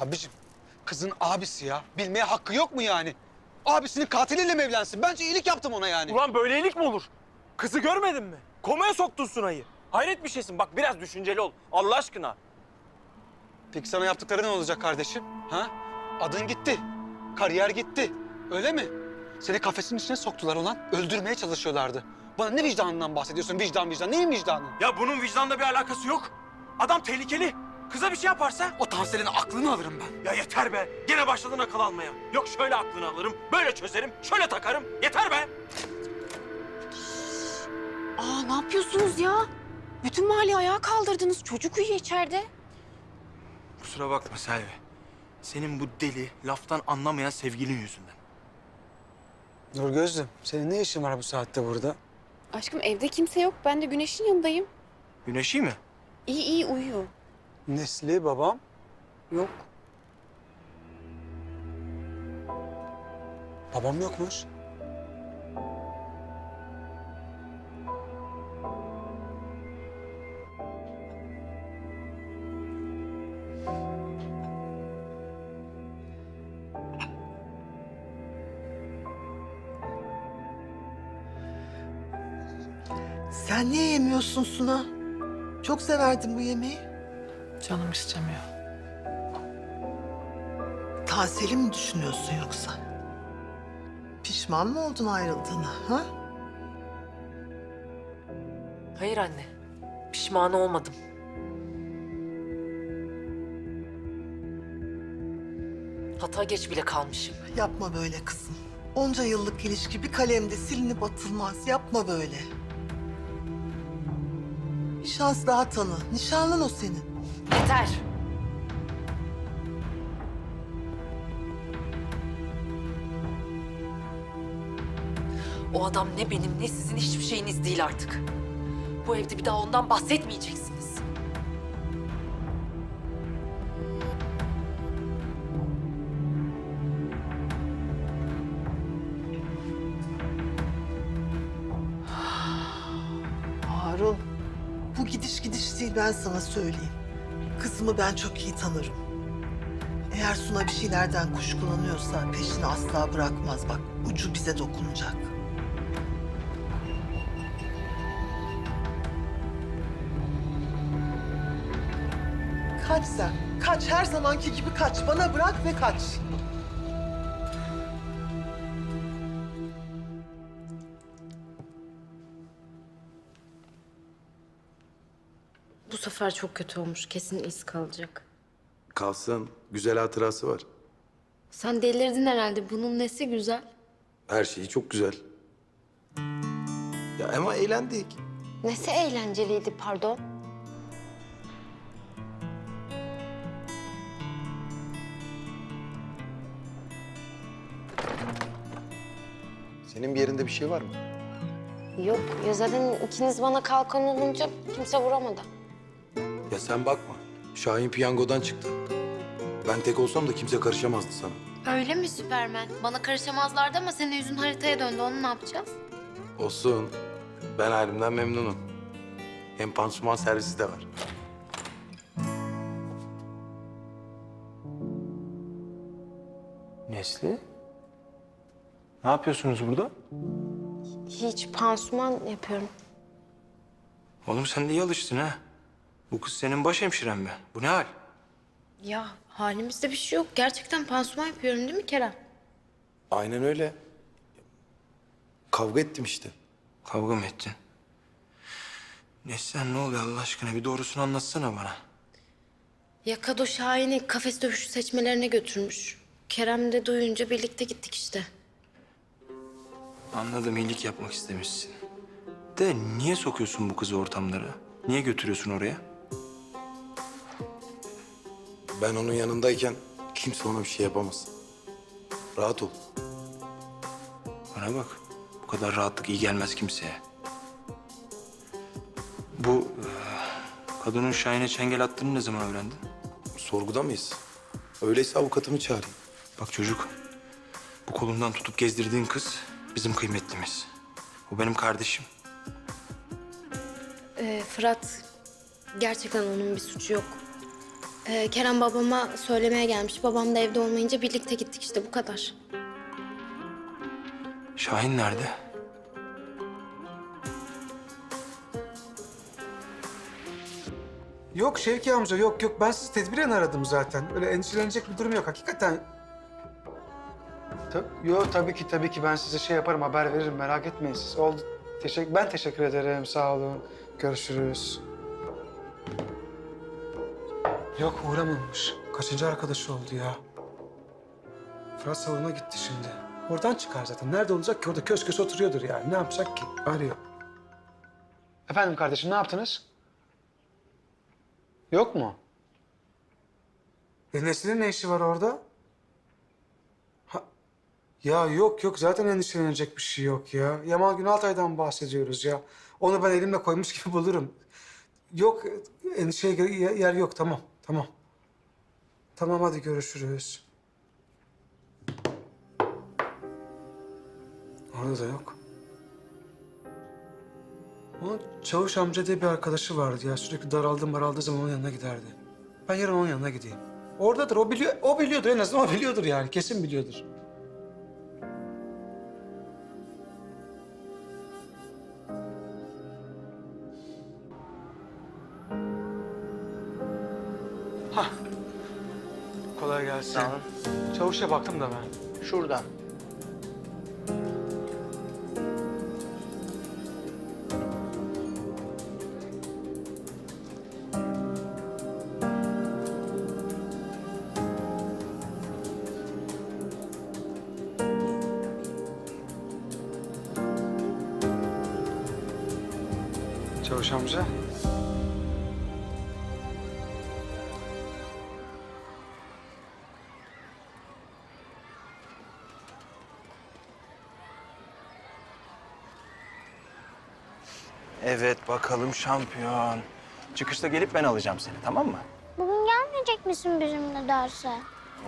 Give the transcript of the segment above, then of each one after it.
Abicim kızın abisi ya. Bilmeye hakkı yok mu yani? Abisinin katiliyle mi evlensin? Bence iyilik yaptım ona yani. Ulan böylelik mi olur? Kızı görmedin mi? Komaya soktun Sunay'ı. Hayret bir şeysin. Bak biraz düşünceli ol. Allah aşkına. Peki sana yaptıkları ne olacak kardeşim? Ha? Adın gitti. Kariyer gitti. Öyle mi? Seni kafesin içine soktular ulan. Öldürmeye çalışıyorlardı. Bana ne vicdanından bahsediyorsun? Vicdan vicdan. Neyin vicdanı? Ya bunun vicdanla bir alakası yok. Adam tehlikeli. Kıza bir şey yaparsa... O Tansel'in aklını alırım ben. Ya yeter be. Gene başladın akıl almaya. Yok şöyle aklını alırım, böyle çözerim, şöyle takarım. Yeter be. Aa ne yapıyorsunuz ya? Bütün mahalle ayağa kaldırdınız. Çocuk uyuyor içeride. Kusura bakma Selvi. Senin bu deli, laftan anlamayan sevgilin yüzünden. Dur Gözlüm, senin ne işin var bu saatte burada? Aşkım evde kimse yok. Ben de Güneş'in yanındayım. Güneşi mi? İyi iyi uyuyor. Nesli, babam. Yok. Babam yokmuş. Sen niye yemiyorsun Suna? Çok severdim bu yemeği. Canım istemiyor. Tanseli mi düşünüyorsun yoksa? Pişman mı oldun ayrıldığına ha? Hayır anne. Pişman olmadım. Hata geç bile kalmışım. Yapma böyle kızım. Onca yıllık ilişki bir kalemde silinip atılmaz. Yapma böyle. Bir şans daha tanı. Nişanlın o senin. Yeter. O adam ne benim ne sizin hiçbir şeyiniz değil artık. Bu evde bir daha ondan bahsetmeyeceksiniz. Harun. Bu gidiş gidiş değil ben sana söyleyeyim. Kızımı ben çok iyi tanırım. Eğer Suna bir şeylerden kuşkulanıyorsa peşini asla bırakmaz. Bak ucu bize dokunacak. Kaç sen. Kaç. Her zamanki gibi kaç. Bana bırak ve kaç. Bu sefer çok kötü olmuş. Kesin iz kalacak. Kalsın. Güzel hatırası var. Sen delirdin herhalde. Bunun nesi güzel? Her şeyi çok güzel. Ya ama eğlendik. Nesi eğlenceliydi pardon? Senin bir yerinde bir şey var mı? Yok ya zaten ikiniz bana kalkan olunca kimse vuramadı. Ya sen bakma. Şahin piyangodan çıktı. Ben tek olsam da kimse karışamazdı sana. Öyle mi Süpermen? Bana karışamazlardı ama senin yüzün haritaya döndü. Onu ne yapacağız? Olsun. Ben halimden memnunum. Hem pansuman servisi de var. Nesli? Ne yapıyorsunuz burada? Hiç pansuman yapıyorum. Oğlum sen de iyi alıştın ha. Bu kız senin baş hemşiren mi? Bu ne hal? Ya halimizde bir şey yok. Gerçekten pansuman yapıyorum değil mi Kerem? Aynen öyle. Kavga ettim işte. Kavga mı ettin? Neslihan ne oluyor Allah aşkına? Bir doğrusunu anlatsana bana. Ya Kado Şahin'i kafes dövüşü seçmelerine götürmüş. Kerem de duyunca birlikte gittik işte. Anladım iyilik yapmak istemişsin. De niye sokuyorsun bu kızı ortamlara? Niye götürüyorsun oraya? Ben onun yanındayken kimse ona bir şey yapamaz. Rahat ol. Bana bak. Bu kadar rahatlık iyi gelmez kimseye. Bu e, kadının Şahin'e çengel attığını ne zaman öğrendin? Sorguda mıyız? Öyleyse avukatımı çağırayım. Bak çocuk, bu kolundan tutup gezdirdiğin kız bizim kıymetlimiz. O benim kardeşim. Ee, Fırat gerçekten onun bir suçu yok. Ee, Kerem babama söylemeye gelmiş. Babam da evde olmayınca birlikte gittik işte bu kadar. Şahin nerede? Yok Şevki amca yok yok ben sizi tedbiren aradım zaten. Öyle endişelenecek bir durum yok hakikaten. Ta yok tabii ki tabii ki ben size şey yaparım haber veririm merak etmeyin siz. Oldu. Teşekkür ben teşekkür ederim sağ olun. Görüşürüz. Yok uğramamış. Kaçıncı arkadaşı oldu ya? Fırat salona gitti şimdi. Oradan çıkar zaten. Nerede olacak ki? Orada kös kös oturuyordur yani. Ne yapacak ki? Arıyor. Efendim kardeşim ne yaptınız? Yok mu? E Nesli'nin ne işi var orada? Ha, ya yok yok zaten endişelenecek bir şey yok ya. Yamal Günaltay'dan bahsediyoruz ya. Onu ben elimle koymuş gibi bulurum. Yok endişeye yer yok tamam tamam. Tamam hadi görüşürüz. Orada da yok. Onun Çavuş amca diye bir arkadaşı vardı ya. Sürekli daraldı maraldığı zaman onun yanına giderdi. Ben yarın onun yanına gideyim. Oradadır. O biliyor. O biliyordur en azından. O biliyordur yani. Kesin biliyordur. Hah. Kolay gelsin. Olun. Çavuşa baktım da ben. Şuradan. Çavuş amca. Evet bakalım şampiyon. Çıkışta gelip ben alacağım seni tamam mı? Bugün gelmeyecek misin bizimle derse?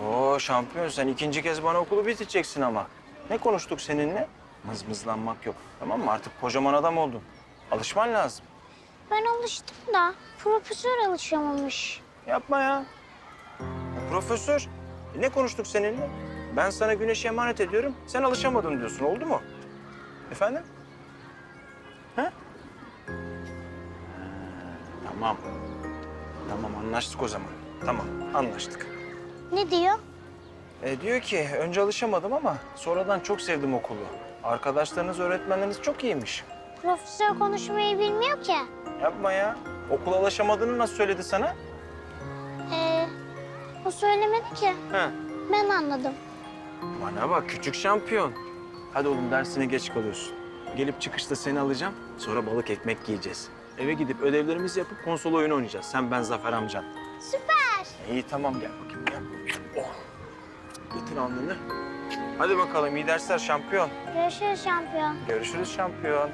Oo şampiyon sen ikinci kez bana okulu bitireceksin ama. Ne konuştuk seninle? Mızmızlanmak yok tamam mı? Artık kocaman adam oldun. Alışman lazım. Ben alıştım da profesör alışamamış. Yapma ya. Profesör ne konuştuk seninle? Ben sana güneşi emanet ediyorum. Sen alışamadın diyorsun oldu mu? Efendim? Tamam. Tamam anlaştık o zaman. Tamam anlaştık. Ne diyor? E, diyor ki önce alışamadım ama sonradan çok sevdim okulu. Arkadaşlarınız, öğretmenleriniz çok iyiymiş. Profesör konuşmayı bilmiyor ki. Yapma ya. Okula alışamadığını nasıl söyledi sana? Ee, o söylemedi ki. Ha. Ben anladım. Bana bak küçük şampiyon. Hadi oğlum dersine geç kalıyorsun. Gelip çıkışta seni alacağım. Sonra balık ekmek yiyeceğiz. Eve gidip ödevlerimizi yapıp konsol oyunu oynayacağız. Sen ben Zafer amcan. Süper. İyi tamam gel bakayım gel. Oh. Getir alnını. Hadi bakalım iyi dersler şampiyon. Görüşürüz şampiyon. Görüşürüz şampiyon.